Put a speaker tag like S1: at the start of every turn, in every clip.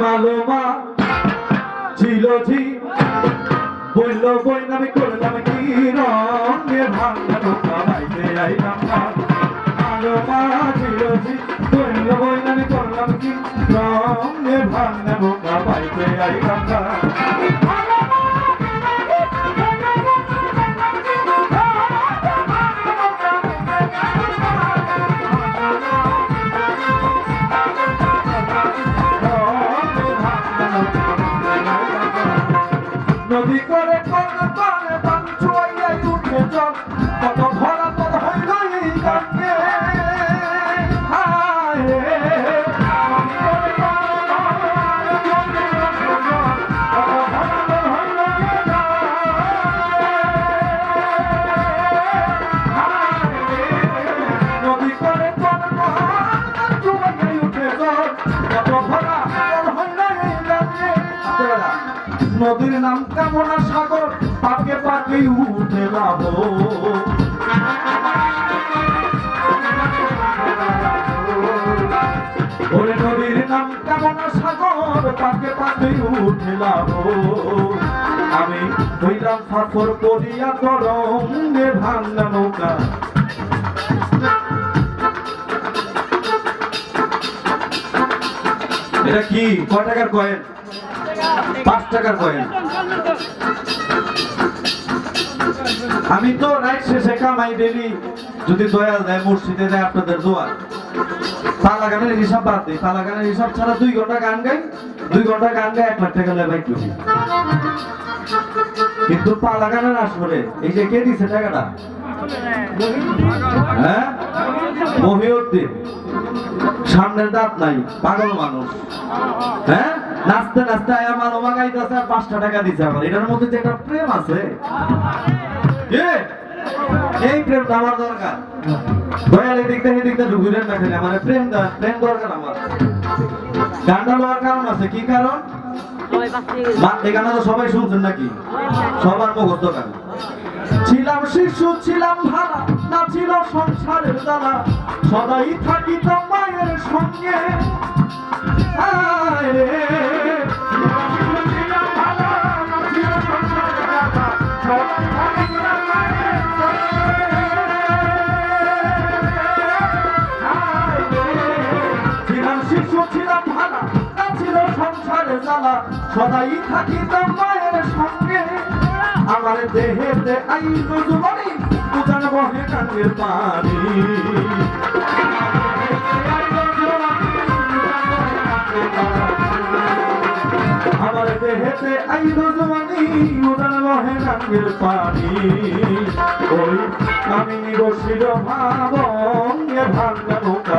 S1: মালোমা। ছিল ঝি। বইল বই আমি করলাম কি রঙে ভাঙা নৌকা? বাইতে আইলাম মালোমা ছিল ঝি। বইল বই আমি করলাম কি রঙে ভাঙা নৌকা? বাইতে আইলাম নদীর নাম কামনা সাগর, পাকে পাকে উঠে লাভ। ওরে নদীর নাম কামনা সাগর, পাকে পাকে উঠে আমি হইলাম ফাফর করিয়া তরঙ্গে ভাঙ্গা নৌকা। এটা কি? কয় টাকার কয়েন? পাঁচ টাকার আমি তো রাইট শেষে কামাই ডেলি যদি দয়াল দেয় মসজিদে দেয় আপনাদের দোয়া। পালা গানের হিসাব বাদ দিই পালা গানের হিসাব ছাড়া দুই ঘণ্টা গান গাই, দুই ঘণ্টা গান গাই, এক লাখ টাকা লেবাই করি। কিন্তু পালা গানের আসলে এই যে কে দিছে টাকাটা? হ্যাঁ? মহিউদ্দিন। সামনের দাঁত নাই, পাগল মানুষ। হ্যাঁ? নাচতে নাচতে আয়া গাইতেছে আর পাঁচটা টাকা দিছে আমার। এটার মধ্যে যে একটা প্রেম আছে এই প্রেমটা আমার দরকার। দয়াল এদিক থেকে এদিক থেকে ঢুকিলেন না খেলে, আমার প্রেম প্রেম দরকার আমার। গানটা লওয়ার কারণ আছে, কি কারণ? গানটা তো সবাই শুনছেন নাকি? সবার মুখস্থ গান। ছিলাম শিশু, ছিলাম ভাড়া না ছিল সংসারের জ্বালা। সদাই থাকিতাম মায়ের সঙ্গে। আয় সদাই থাকিতাম মায়ের সঙ্গে। আমার দেহেতে আইন জুবানি উজান বহে কাঙ্গের পানি। আমার দেহেতে আইন জুবানি উজান বহে কাঙ্গের পানি। ওই আমি নিরশির ভাবং এ ভাঙ্গা নৌকা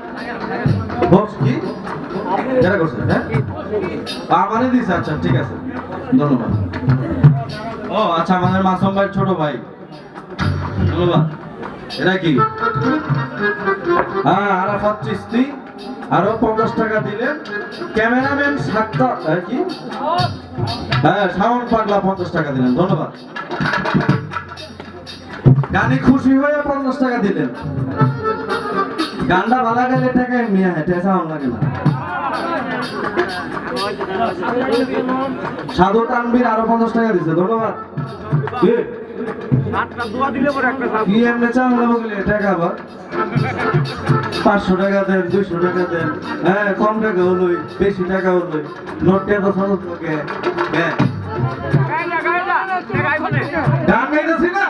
S1: বক্স কি? যারা করছে হ্যাঁ? আমারে দিছে আচ্ছা ঠিক আছে। ধন্যবাদ। ও আচ্ছা আমাদের মাসুম ভাই ছোট ভাই। ধন্যবাদ। এটা কি? হ্যাঁ আরাফাত চিস্তি আরও পঞ্চাশ টাকা দিলেন। ক্যামেরাম্যান সাতটা কি? হ্যাঁ শাওন পাগলা পঞ্চাশ টাকা দিলেন। ধন্যবাদ। গানে খুশি হয়ে পঞ্চাশ টাকা দিলেন। গানটা ভালো গেলে টাকা এমনি হেঁটে সাউন্ড লাগে না। সাধু টানবীর আরও পঞ্চাশ টাকা দিছে, ধন্যবাদ। কি? এমনি টাকা আবার? পাঁচশো টাকা দেন, দুইশো টাকা দেন হ্যাঁ কম টাকা হলোই বেশি টাকা হলোই নোটটা তো সরল লোকে হ্যাঁ। গান গাইতেছি না?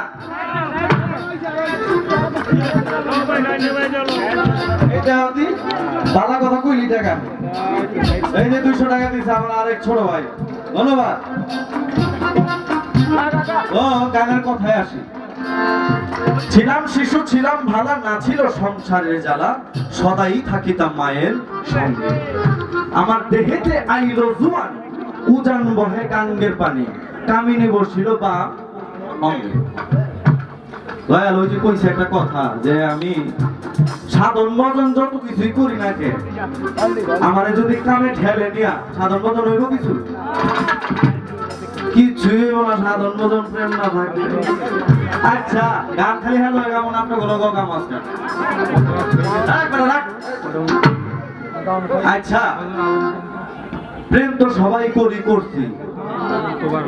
S1: আমার আরেক ছোট ভাই। ধন্যবাদ। ও কথায় আসি। ছিলাম শিশু, ছিলাম ভালা, না ছিল সংসারের জ্বালা, সদাই থাকিতাম মায়ের সঙ্গে। আমার দেহেতে আইল জুয়ান, উজান বহে গাঙ্গের পানি, কামিনে বসিল বা দয়াল ওই যে কইছে একটা কথা যে আমি সাধন ভজন যত কিছুই করি না কে আমারে যদি কামে ঠেলে নিয়া সাধন ভজন হইব কিছু? কিছুই হইব সাধন ভজন প্রেম না থাকলে আচ্ছা গান খালি হ্যালো কেমন আপনার কোনো কাম আছে? আচ্ছা প্রেম তো সবাই করি, করছি।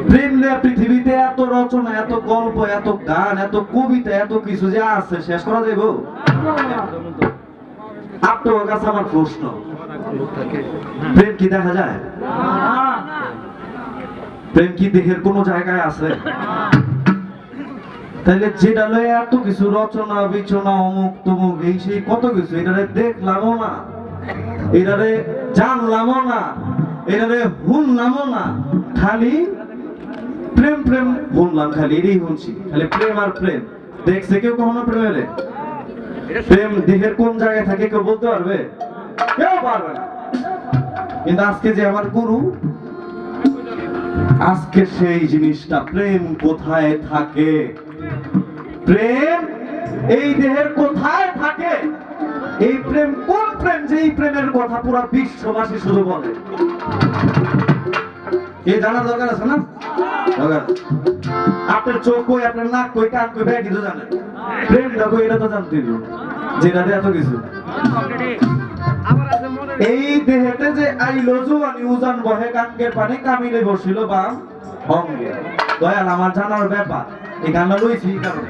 S1: প্রেম নিয়ে পৃথিবীতে এত রচনা, এত গল্প, এত গান, এত কবিতা, এত কিছু যে আছে, শেষ করা যাইব? আমার প্রশ্ন। প্রেম কি দেখা যায়? প্রেম কি দেহের জায়গায় তাহলে যেটা লয়ে এত কিছু রচনা অমুক তমুক, এই সেই কত কিছু, এটারে দেখলামও না, এটারে জানলামও না, এটারে না, খালি প্রেম প্রেম, শুনলাম, খালি এটাই শুনছি, খালি প্রেম আর প্রেম। দেখছে কেউ কখনো প্রেমের? প্রেম দেহের কোন জায়গায় থাকে কেউ বলতে পারবে? কেউ পারবে না। কিন্তু আজকে যে আমার গুরু, আজকে সেই জিনিসটা, প্রেম কোথায় থাকে? প্রেম এই দেহের কোথায় থাকে? এই প্রেম কোন প্রেম? যে এই প্রেমের কথা পুরা বিশ্ববাসী শুধু বলে। এ জানার দরকার আছে না? দরকার। আপনার চোখ কই, আপনার নাক কই, কান কই ব্যাগ তো জানেন। প্রেম দেখো, এটা তো জানতে যেটাতে এত কিছু। এই দেহেতে যে আইলো জোয়ানি, উজান বহে গানকে পানি কামিলে বসিল বাম অঙ্গে। দয়াল, আমার জানার ব্যাপার। এই গানটা লইছি, এই কারণে।